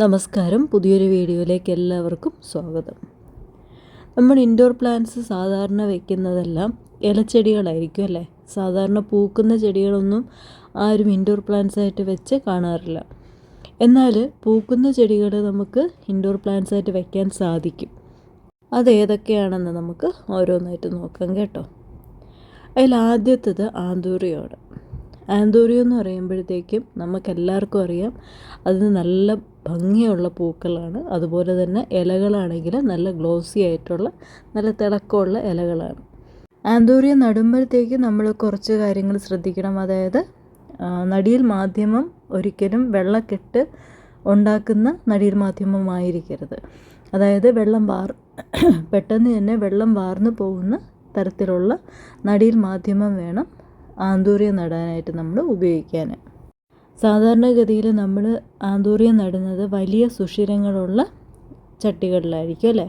നമസ്കാരം. പുതിയൊരു വീഡിയോയിലേക്ക് എല്ലാവർക്കും സ്വാഗതം. നമ്മൾ ഇൻഡോർ പ്ലാന്റ്സ് സാധാരണ വെക്കുന്നതെല്ലാം ഇലച്ചെടികളായിരിക്കും അല്ലേ? സാധാരണ പൂക്കുന്ന ചെടികളൊന്നും ആരും ഇൻഡോർ പ്ലാന്റ്സ് ആയിട്ട് വെച്ച് കാണാറില്ല. എന്നാൽ പൂക്കുന്ന ചെടികൾ നമുക്ക് ഇൻഡോർ പ്ലാന്റ്സ് ആയിട്ട് വെക്കാൻ സാധിക്കും. അത് ഏതൊക്കെയാണെന്ന് നമുക്ക് ഓരോന്നായിട്ട് നോക്കാം കേട്ടോ. അതിൽ ആദ്യത്തേത് ആന്തൂറിയാണ്. ആന്തൂറിയം എന്ന് പറയുമ്പോഴത്തേക്കും നമുക്കെല്ലാവർക്കും അറിയാം അതിന് നല്ല ഭംഗിയുള്ള പൂക്കളാണ്. അതുപോലെ തന്നെ ഇലകളാണെങ്കിൽ നല്ല ഗ്ലോസി ആയിട്ടുള്ള നല്ല തിളക്കമുള്ള ഇലകളാണ്. ആന്തൂറിയം നടുമ്പോഴത്തേക്ക് നമ്മൾ കുറച്ച് കാര്യങ്ങൾ ശ്രദ്ധിക്കണം. അതായത് നടിയിൽ മാധ്യമം ഒരിക്കലും വെള്ളക്കെട്ട് ഉണ്ടാക്കുന്ന നടിയിൽ മാധ്യമമായിരിക്കരുത്. അതായത് വെള്ളം വാർ പെട്ടെന്ന് തന്നെ വെള്ളം വാർന്നു പോകുന്ന തരത്തിലുള്ള നടിയിൽ മാധ്യമം വേണം. ആന്തൂറിയം നടാനായിട്ട് നമ്മൾ ഉപയോഗിക്കാൻ സാധാരണഗതിയിൽ നമ്മൾ ആന്തൂറിയം നടുന്നത് വലിയ സുഷിരങ്ങളുള്ള ചട്ടികളിലായിരിക്കും അല്ലേ?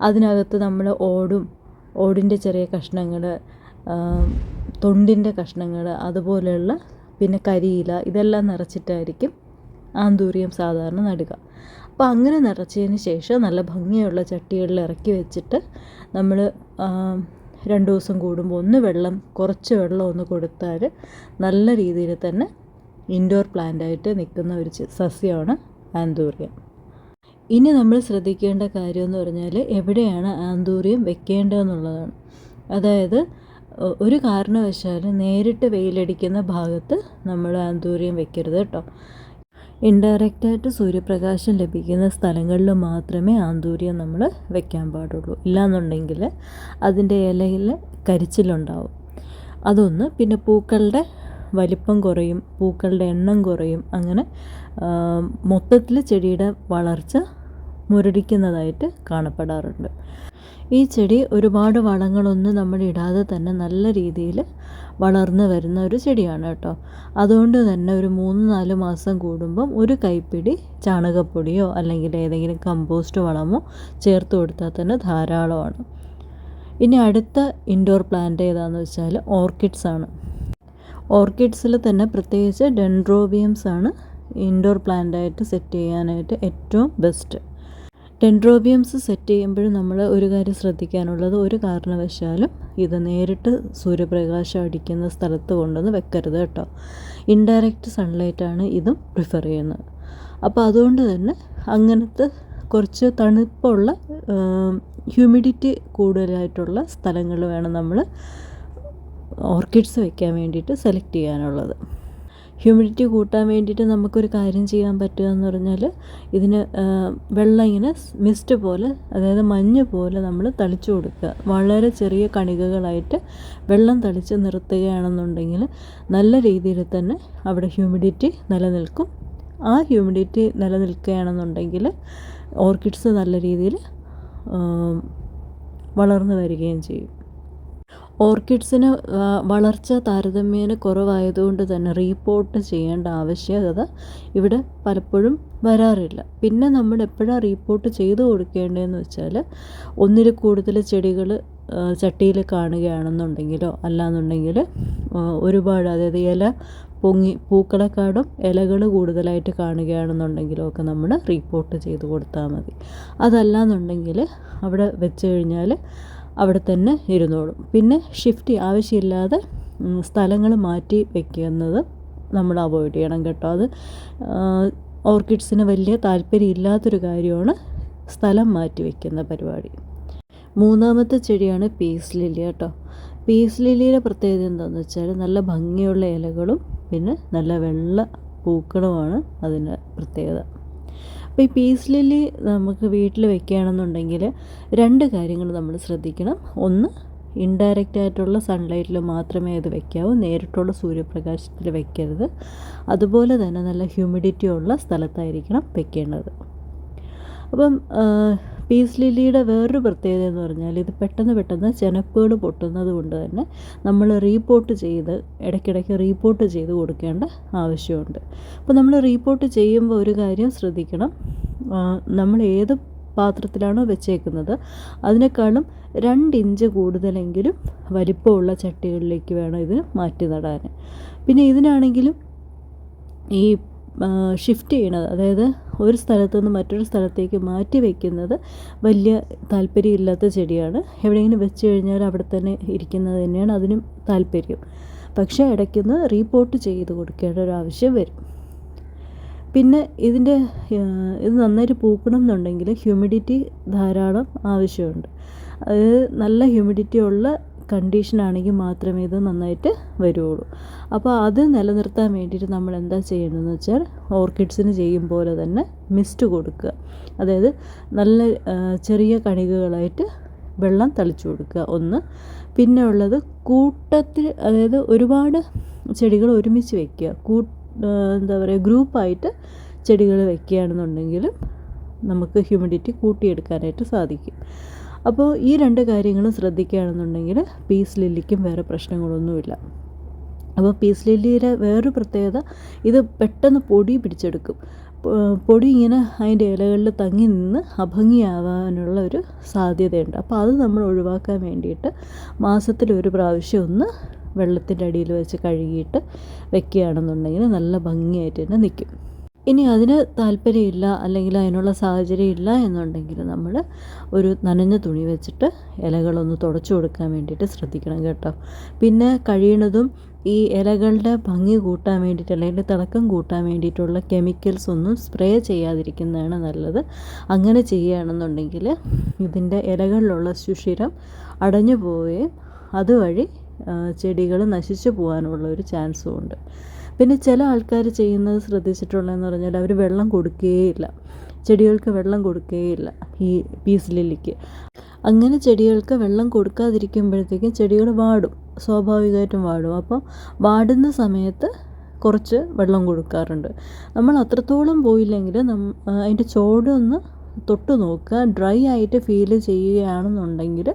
അതിനകത്ത് നമ്മൾ ഓടും ഓടിന്റെ ചെറിയ കഷ്ണങ്ങൾ തൊണ്ടിന്റെ കഷ്ണങ്ങൾ അതുപോലെയുള്ള പിന്നെ കരിയില ഇതെല്ലാം നിറച്ചിട്ടായിരിക്കും ആന്തൂറിയം സാധാരണ നടുക. അപ്പോൾ അങ്ങനെ നിറച്ചതിന് ശേഷം നല്ല ഭംഗിയുള്ള ചട്ടികളിൽ ഇറക്കി വെച്ചിട്ട് നമ്മൾ രണ്ട് ദിവസം കൂടുമ്പോൾ ഒന്ന് വെള്ളം കുറച്ച് വെള്ളം ഒന്ന് കൊടുത്താൽ നല്ല രീതിയിൽ തന്നെ ഇൻഡോർ പ്ലാന്റായിട്ട് നിൽക്കുന്ന ഒരു സസ്യമാണ് ആന്തൂറിയം. ഇനി നമ്മൾ ശ്രദ്ധിക്കേണ്ട കാര്യം എന്ന് പറഞ്ഞാൽ എവിടെയാണ് ആന്തൂറിയം വെക്കേണ്ടതെന്നുള്ളതാണ്. അതായത് ഒരു കാരണവശാലും നേരിട്ട് വെയിലടിക്കുന്ന ഭാഗത്ത് നമ്മൾ ആന്തൂറിയം വെക്കരുത് കേട്ടോ. ഇൻഡയറക്റ്റായിട്ട് സൂര്യപ്രകാശം ലഭിക്കുന്ന സ്ഥലങ്ങളിൽ മാത്രമേ ആന്തൂര്യം നമ്മൾ വെക്കാൻ പാടുള്ളൂ. ഇല്ലാന്നുണ്ടെങ്കിൽ അതിന്റെ ഇലയിൽ കരിച്ചിലുണ്ടാവും. അതൊന്ന് പിന്നെ പൂക്കളുടെ വലിപ്പം കുറയും പൂക്കളുടെ എണ്ണം കുറയും. അങ്ങനെ മൊത്തത്തിൽ ചെടിയുടെ വളർച്ച മുരടിക്കുന്നതായിട്ട് കാണപ്പെടാറുണ്ട്. ഈ ചെടി ഒരുപാട് വളങ്ങളൊന്നും നമ്മൾ ഇടാതെ തന്നെ നല്ല രീതിയിൽ വളർന്നു വരുന്ന ഒരു ചെടിയാണ് കേട്ടോ. അതുകൊണ്ട് തന്നെ ഒരു മൂന്ന് നാല് മാസം കൂടുമ്പം ഒരു കൈപ്പിടി ചാണകപ്പൊടിയോ അല്ലെങ്കിൽ ഏതെങ്കിലും കമ്പോസ്റ്റ് വളമോ ചേർത്ത് കൊടുത്താൽ തന്നെ ധാരാളമാണ്. ഇനി അടുത്ത ഇൻഡോർ പ്ലാന്റ് ഏതാണെന്ന് വെച്ചാൽ ഓർക്കിഡ്സ് ആണ്. ഓർക്കിഡ്സിൽ തന്നെ പ്രത്യേകിച്ച് ഡെൻഡ്രോബിയംസ് ആണ് ഇൻഡോർ പ്ലാന്റായിട്ട് സെറ്റ് ചെയ്യാനായിട്ട് ഏറ്റവും ബെസ്റ്റ് ഡെൻഡ്രോബിയംസ് സെറ്റ് ചെയ്യുമ്പോഴും നമ്മൾ ഒരു കാര്യം ശ്രദ്ധിക്കാനുള്ളത് ഒരു കാരണവശാലും ഇത് നേരിട്ട് സൂര്യപ്രകാശം അടിക്കുന്ന സ്ഥലത്ത് കൊണ്ടുവന്ന് വെക്കരുത് കേട്ടോ. ഇൻഡയറക്റ്റ് സൺലൈറ്റാണ് ഇതും പ്രിഫർ ചെയ്യുന്നത്. അപ്പോൾ അതുകൊണ്ട് തന്നെ അങ്ങനത്തെ കുറച്ച് തണുപ്പുള്ള ഹ്യൂമിഡിറ്റി കൂടുതലായിട്ടുള്ള സ്ഥലങ്ങൾ വേണം നമ്മൾ ഓർക്കിഡ്സ് വെക്കാൻ വേണ്ടിയിട്ട് സെലക്ട് ചെയ്യാനുള്ളത്. ഹ്യൂമിഡിറ്റി കൂട്ടാൻ വേണ്ടിയിട്ട് നമുക്കൊരു കാര്യം ചെയ്യാൻ പറ്റുക എന്ന് പറഞ്ഞാൽ ഇതിന് വെള്ളം ഇങ്ങനെ മിസ്റ്റ് പോലെ അതായത് മഞ്ഞ് പോലെ നമ്മൾ തളിച്ചു കൊടുക്കുക. വളരെ ചെറിയ കണികകളായിട്ട് വെള്ളം തളിച്ച് നിർത്തുകയാണെന്നുണ്ടെങ്കിൽ നല്ല രീതിയിൽ തന്നെ അവിടെ ഹ്യൂമിഡിറ്റി നിലനിൽക്കും. ആ ഹ്യൂമിഡിറ്റി നിലനിൽക്കുകയാണെന്നുണ്ടെങ്കിൽ ഓർക്കിഡ്സ് നല്ല രീതിയിൽ വളർന്നു വരികയും ചെയ്യും. ഓർക്കിഡ്സിന് വളർച്ച താരതമ്യേന കുറവായതുകൊണ്ട് തന്നെ റീപോർട്ട് ചെയ്യേണ്ട ആവശ്യകത ഇവിടെ പലപ്പോഴും വരാറില്ല. പിന്നെ നമ്മൾ എപ്പോഴാണ് റീപോർട്ട് ചെയ്ത് കൊടുക്കേണ്ടതെന്ന് വെച്ചാൽ ഒന്നിൽ കൂടുതൽ ചെടികൾ ചട്ടിയിൽ കാണുകയാണെന്നുണ്ടെങ്കിലോ അല്ലാന്നുണ്ടെങ്കിൽ ഒരുപാട് അതായത് ഇല പൊങ്ങി പൂക്കളെക്കാളും ഇലകൾ കൂടുതലായിട്ട് കാണുകയാണെന്നുണ്ടെങ്കിലോ ഒക്കെ നമ്മൾ റീപോർട്ട് ചെയ്ത് കൊടുത്താൽ മതി. അതല്ലാന്നുണ്ടെങ്കിൽ അവിടെ വെച്ച് കഴിഞ്ഞാൽ അവിടെ തന്നെ ഇരുന്നോളും. പിന്നെ ഷിഫ്റ്റ് ആവശ്യമില്ലാതെ സ്ഥലങ്ങൾ മാറ്റി വെക്കുന്നത് നമ്മൾ അവോയ്ഡ് ചെയ്യണം കേട്ടോ. അത് ഓർക്കിഡ്സിന് വലിയ താല്പര്യം ഇല്ലാത്തൊരു കാര്യമാണ് സ്ഥലം മാറ്റി വെക്കുന്ന പരിപാടി. മൂന്നാമത്തെ ചെടിയാണ് പീസ് ലില്ലി കേട്ടോ. പീസ് ലില്ലിയുടെ പ്രത്യേകത എന്താണെന്ന് വെച്ചാൽ നല്ല ഭംഗിയുള്ള ഇലകളും പിന്നെ നല്ല വെള്ള പൂക്കളുമാണ് അതിന്റെ പ്രത്യേകത. അപ്പോൾ ഈ പീസ് ലില്ലി നമുക്ക് വീട്ടിൽ വെക്കുകയാണെന്നുണ്ടെങ്കിൽ രണ്ട് കാര്യങ്ങൾ നമ്മൾ ശ്രദ്ധിക്കണം. ഒന്ന് ഇൻഡയറക്റ്റ് ആയിട്ടുള്ള സൺലൈറ്റിൽ മാത്രമേ ഇത് വെക്കാവൂ. നേരിട്ടുള്ള സൂര്യപ്രകാശത്തിൽ വെക്കരുത്. അതുപോലെ തന്നെ നല്ല ഹ്യൂമിഡിറ്റി ഉള്ള സ്ഥലത്തായിരിക്കണം വെക്കേണ്ടത്. അപ്പം പീസ് ലില്ലിയുടെ വേറൊരു പ്രത്യേകത എന്ന് പറഞ്ഞാൽ ഇത് പെട്ടെന്ന് പെട്ടെന്ന് ചെനപ്പുകൾ പൊട്ടുന്നത് കൊണ്ട് തന്നെ നമ്മൾ റീപോർട്ട് ചെയ്ത് ഇടയ്ക്കിടയ്ക്ക് റീപോർട്ട് ചെയ്ത് കൊടുക്കേണ്ട ആവശ്യമുണ്ട്. അപ്പോൾ നമ്മൾ റീപോർട്ട് ചെയ്യുമ്പോൾ ഒരു കാര്യം ശ്രദ്ധിക്കണം. നമ്മൾ ഏത് പാത്രത്തിലാണോ വെച്ചേക്കുന്നത് അതിനേക്കാളും രണ്ട് ഇഞ്ച് കൂടുതലെങ്കിലും വലിപ്പമുള്ള ചട്ടികളിലേക്ക് വേണം ഇത് മാറ്റി നടാൻ. പിന്നെ ഇതിനാണെങ്കിലും ഈ ഷിഫ്റ്റ് ചെയ്യണത്. അതായത് ഒരു സ്ഥലത്തു നിന്ന് മറ്റൊരു സ്ഥലത്തേക്ക് മാറ്റി വയ്ക്കുന്നത് വലിയ താല്പര്യമില്ലാത്ത ചെടിയാണ്. എവിടെയെങ്കിലും വെച്ച് കഴിഞ്ഞാൽ അവിടെ തന്നെ ഇരിക്കുന്നത് തന്നെയാണ് അതിനും താല്പര്യം. പക്ഷേ ഇടയ്ക്കൊന്ന് റീപോർട്ട് ചെയ്ത് കൊടുക്കേണ്ട ഒരു ആവശ്യം വരും. പിന്നെ ഇതിന്റെ ഇത് നന്നായിട്ട് പൂക്കണം എന്നുണ്ടെങ്കിൽ ഹ്യൂമിഡിറ്റി ധാരാളം ആവശ്യമുണ്ട്. അത് നല്ല ഹ്യൂമിഡിറ്റി ഉള്ള കണ്ടീഷനാണെങ്കിൽ മാത്രമേ ഇത് നന്നായിട്ട് വരുള്ളൂ അപ്പോൾ അത് നിലനിർത്താൻ വേണ്ടിയിട്ട് നമ്മൾ എന്താ ചെയ്യേണ്ടതെന്ന് വെച്ചാൽ ഓർക്കിഡ്സിന് ചെയ്യും പോലെ തന്നെ മിസ്റ്റ് കൊടുക്കുക. അതായത് നല്ല ചെറിയ കണികകളായിട്ട് വെള്ളം തളിച്ചു കൊടുക്കുക ഒന്ന്. പിന്നെ ഉള്ളത് കൂട്ടത്തിൽ അതായത് ഒരുപാട് ചെടികൾ ഒരുമിച്ച് വെക്കുക. കൂ എന്താ പറയുക ഗ്രൂപ്പായിട്ട് ചെടികൾ വെക്കുകയാണെന്നുണ്ടെങ്കിലും നമുക്ക് ഹ്യൂമിഡിറ്റി കൂട്ടിയെടുക്കാനായിട്ട് സാധിക്കും. അപ്പോൾ ഈ രണ്ട് കാര്യങ്ങളും ശ്രദ്ധിക്കുകയാണെന്നുണ്ടെങ്കിൽ പീസ് ലില്ലിക്കും വേറെ പ്രശ്നങ്ങളൊന്നുമില്ല. അപ്പോൾ പീസ് ലില്ലിയുടെ വേറൊരു പ്രത്യേകത ഇത് പെട്ടെന്ന് പൊടി പിടിച്ചെടുക്കും. പൊടി ഇങ്ങനെ അതിന്റെ ഇലകളിൽ തങ്ങി നിന്ന് അഭംഗിയാവാനുള്ള ഒരു സാധ്യതയുണ്ട്. അപ്പോൾ അത് നമ്മൾ ഒഴിവാക്കാൻ വേണ്ടിയിട്ട് മാസത്തിൽ ഒരു പ്രാവശ്യം ഒന്ന് വെള്ളത്തിന്റെ അടിയിൽ വെച്ച് കഴുകിയിട്ട് വെക്കുകയാണെന്നുണ്ടെങ്കിൽ നല്ല ഭംഗിയായിട്ട് തന്നെ നിൽക്കും. ഇനി അതിന് താല്പര്യമില്ല അല്ലെങ്കിൽ അതിനുള്ള സാഹചര്യം ഇല്ല എന്നുണ്ടെങ്കിൽ നമ്മൾ ഒരു നനഞ്ഞ തുണി വെച്ചിട്ട് ഇലകളൊന്ന് തുടച്ചു കൊടുക്കാൻ വേണ്ടിയിട്ട് ശ്രദ്ധിക്കണം കേട്ടോ. പിന്നെ കഴിയണതും ഈ ഇലകളുടെ ഭംഗി കൂട്ടാൻ വേണ്ടിയിട്ട് അല്ലെങ്കിൽ തിളക്കം കൂട്ടാൻ വേണ്ടിയിട്ടുള്ള കെമിക്കൽസ് ഒന്നും സ്പ്രേ ചെയ്യാതിരിക്കുന്നതാണ് നല്ലത്. അങ്ങനെ ചെയ്യുകയാണെന്നുണ്ടെങ്കിൽ ഇതിന്റെ ഇലകളിലുള്ള സുഷിരം അടഞ്ഞു പോവുകയും അതുവഴി ചെടികൾ നശിച്ചു പോകാനുള്ള ഒരു ചാൻസും ഉണ്ട്. പിന്നെ ചില ആൾക്കാർ ചെയ്യുന്നത് ശ്രദ്ധിച്ചിട്ടുള്ളതെന്ന് പറഞ്ഞാൽ അവർ വെള്ളം കൊടുക്കുകയില്ല ചെടികൾക്ക് വെള്ളം കൊടുക്കുകയില്ല ഈ പീസ് ലില്ലിക്ക്. അങ്ങനെ ചെടികൾക്ക് വെള്ളം കൊടുക്കാതിരിക്കുമ്പോഴത്തേക്കും ചെടികൾ വാടും. സ്വാഭാവികമായിട്ടും വാടും. അപ്പോൾ വാടുന്ന സമയത്ത് കുറച്ച് വെള്ളം കൊടുക്കാറുണ്ട്. നമ്മൾ അത്രത്തോളം പോയില്ലെങ്കിൽ നം അതിന്റെ ചോടൊന്ന് തൊട്ട് നോക്കുക. ഡ്രൈ ആയിട്ട് ഫീൽ ചെയ്യുകയാണെന്നുണ്ടെങ്കിൽ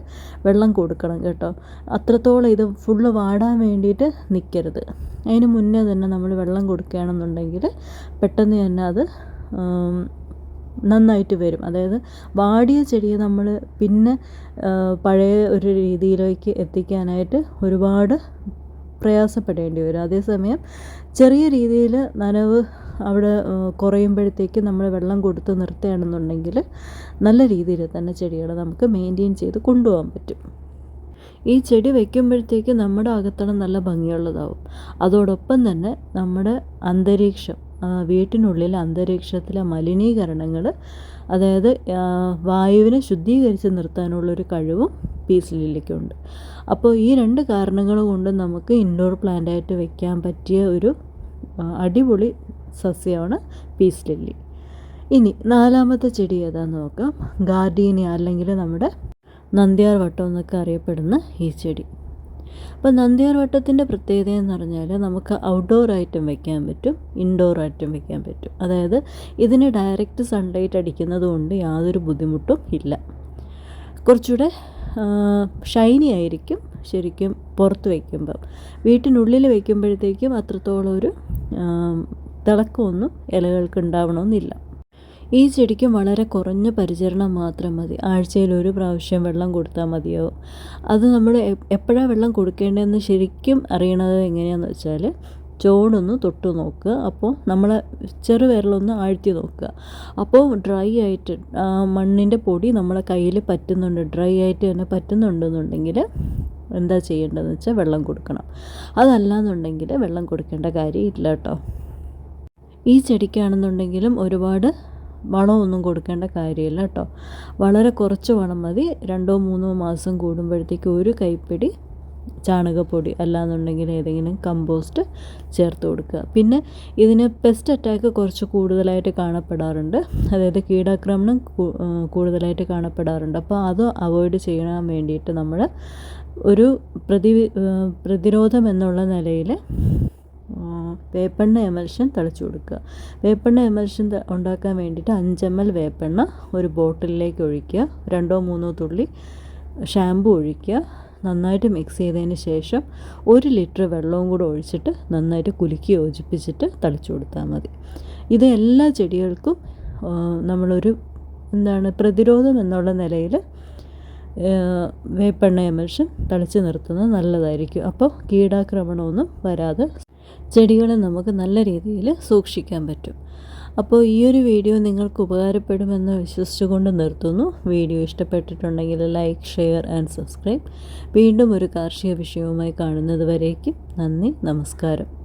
വെള്ളം കൊടുക്കണം കേട്ടോ. അത്രത്തോളം ഇത് ഫുള്ള് വാടാൻ വേണ്ടിയിട്ട് നിൽക്കരുത് അതിന് മുന്നേ തന്നെ നമ്മൾ വെള്ളം കൊടുക്കുകയാണെന്നുണ്ടെങ്കിൽ പെട്ടെന്ന് തന്നെ അത് നന്നായിട്ട് വരും. അതായത് വാടിയ ചെടിയെ നമ്മൾ പിന്നെ പഴയ ഒരു രീതിയിലേക്ക് എത്തിക്കാനായിട്ട് ഒരുപാട് പ്രയാസപ്പെടേണ്ടി വരും. അതേസമയം ചെറിയ രീതിയിൽ നനവ് അവിടെ കുറയുമ്പോഴത്തേക്ക് നമ്മൾ വെള്ളം കൊടുത്ത് നിർത്തുകയാണെന്നുണ്ടെങ്കിൽ നല്ല രീതിയിൽ തന്നെ ചെടികളെ നമുക്ക് മെയിന്റെയിൻ ചെയ്ത് കൊണ്ടുപോകാൻ പറ്റും. ഈ ചെടി വയ്ക്കുമ്പോഴത്തേക്ക് നമ്മുടെ അകത്തളം നല്ല ഭംഗിയുള്ളതാവും. അതോടൊപ്പം തന്നെ നമ്മുടെ അന്തരീക്ഷം വീട്ടിനുള്ളിൽ അന്തരീക്ഷത്തിലെ മലിനീകരണങ്ങൾ അതായത് വായുവിനെ ശുദ്ധീകരിച്ച് നിർത്താനുള്ളൊരു കഴിവും പീസ് ലില്ലിക്കുണ്ട് അപ്പോൾ ഈ രണ്ട് കാരണങ്ങൾ കൊണ്ട് നമുക്ക് ഇൻഡോർ പ്ലാന്റായിട്ട് വയ്ക്കാൻ പറ്റിയ ഒരു അടിപൊളി സസ്യമാണ് പീസ് ലില്ലി. ഇനി നാലാമത്തെ ചെടി ഏതാന്ന് നോക്കാം. ഗാർഡീനിയ അല്ലെങ്കിൽ നമ്മുടെ നന്ദ്യാർ വട്ടം എന്നൊക്കെ അറിയപ്പെടുന്ന ഈ ചെടി. അപ്പോൾ നന്ദ്യാർ വട്ടത്തിന്റെ പ്രത്യേകത എന്ന് പറഞ്ഞാൽ നമുക്ക് ഔട്ട്ഡോർ ആയിട്ടും വെക്കാൻ പറ്റും ഇൻഡോർ ആയിട്ടും വെക്കാൻ പറ്റും. അതായത് ഇതിന് ഡയറക്റ്റ് സൺലൈറ്റ് അടിക്കുന്നത് കൊണ്ട് യാതൊരു ബുദ്ധിമുട്ടും ഇല്ല. കുറച്ചുകൂടെ ഷൈനി ആയിരിക്കും ശരിക്കും പുറത്ത് വയ്ക്കുമ്പം വീട്ടിനുള്ളിൽ വയ്ക്കുമ്പോഴത്തേക്കും അത്രത്തോളം ഒരു തിളക്കമൊന്നും ഇലകൾക്ക് ഉണ്ടാവണമെന്നില്ല ഈ ചെടിക്ക് വളരെ കുറഞ്ഞ പരിചരണം മാത്രം മതി. ആഴ്ചയിൽ ഒരു പ്രാവശ്യം വെള്ളം കൊടുത്താൽ മതിയാവും അത് നമ്മൾ എപ്പോഴാണ് വെള്ളം കൊടുക്കേണ്ടതെന്ന് ശരിക്കും അറിയണത് എങ്ങനെയാണെന്ന് വെച്ചാൽ ചോടൊന്ന് തൊട്ട് നോക്കുക. അപ്പോൾ നമ്മൾ ചെറുവിരലൊന്ന് ആഴ്ത്തി നോക്കുക. അപ്പോൾ ഡ്രൈ ആയിട്ട് മണ്ണിന്റെ പൊടി നമ്മളെ കയ്യിൽ പറ്റുന്നുണ്ട്. ഡ്രൈ ആയിട്ട് തന്നെ പറ്റുന്നുണ്ടെന്നുണ്ടെങ്കിൽ എന്താ ചെയ്യേണ്ടതെന്ന് വെച്ചാൽ വെള്ളം കൊടുക്കണം. അതല്ല എന്നുണ്ടെങ്കിൽ വെള്ളം കൊടുക്കേണ്ട കാര്യമില്ല കേട്ടോ. ഈ ചെടിക്കാണെന്നുണ്ടെങ്കിലും ഒരുപാട് വളമൊന്നും കൊടുക്കേണ്ട കാര്യമില്ല കേട്ടോ. വളരെ കുറച്ച് വളം മതി. രണ്ടോ മൂന്നോ മാസം കൂടുമ്പോഴത്തേക്ക് ഒരു കൈപ്പിടി ചാണകപ്പൊടി അല്ലാന്നുണ്ടെങ്കിൽ ഏതെങ്കിലും കമ്പോസ്റ്റ് ചേർത്ത് കൊടുക്കുക. പിന്നെ ഇതിന് പെസ്റ്റ് അറ്റാക്ക് കുറച്ച് കൂടുതലായിട്ട് കാണപ്പെടാറുണ്ട്. അതായത് കീടാക്രമണം കൂടുതലായിട്ട് കാണപ്പെടാറുണ്ട്. അപ്പോൾ അത് അവോയ്ഡ് ചെയ്യാൻ വേണ്ടിയിട്ട് നമ്മൾ ഒരു പ്രതി പ്രതിരോധം എന്നുള്ള നിലയിൽ വേപ്പെണ്ണ എമൽഷൻ തളിച്ചു കൊടുക്കുക. വേപ്പെണ്ണ എമൽഷൻ ഉണ്ടാക്കാൻ വേണ്ടിയിട്ട് അഞ്ച് എം എൽ വേപ്പെണ്ണ ഒരു ബോട്ടിലിലേക്ക് ഒഴിക്കുക. രണ്ടോ മൂന്നോ തുള്ളി ഷാമ്പു ഒഴിക്കുക. നന്നായിട്ട് മിക്സ് ചെയ്തതിന് ശേഷം ഒരു ലിറ്റർ വെള്ളവും കൂടെ ഒഴിച്ചിട്ട് നന്നായിട്ട് കുലുക്കി യോജിപ്പിച്ചിട്ട് തളിച്ചു കൊടുത്താൽ മതി. ഇത് എല്ലാ ചെടികൾക്കും നമ്മളൊരു എന്താണ് പ്രതിരോധം എന്നുള്ള നിലയിൽ വേപ്പെണ്ണ എമൽഷൻ തളിച്ച് നിർത്തുന്നത് നല്ലതായിരിക്കും. അപ്പോൾ കീടാക്രമണമൊന്നും വരാതെ ചെടികളെ നമുക്ക് നല്ല രീതിയിൽ സൂക്ഷിക്കാൻ പറ്റും. അപ്പോൾ ഈ ഒരു വീഡിയോ നിങ്ങൾക്ക് ഉപകാരപ്പെടുമെന്ന് വിശ്വസിച്ചുകൊണ്ട് നിർത്തുന്നു. വീഡിയോ ഇഷ്ടപ്പെട്ടിട്ടുണ്ടെങ്കിൽ ലൈക്ക് ഷെയർ ആൻഡ് സബ്സ്ക്രൈബ്. വീണ്ടും ഒരു കാർഷിക വിഷയവുമായി കാണുന്നത് വരേക്കും. നന്ദി നമസ്കാരം.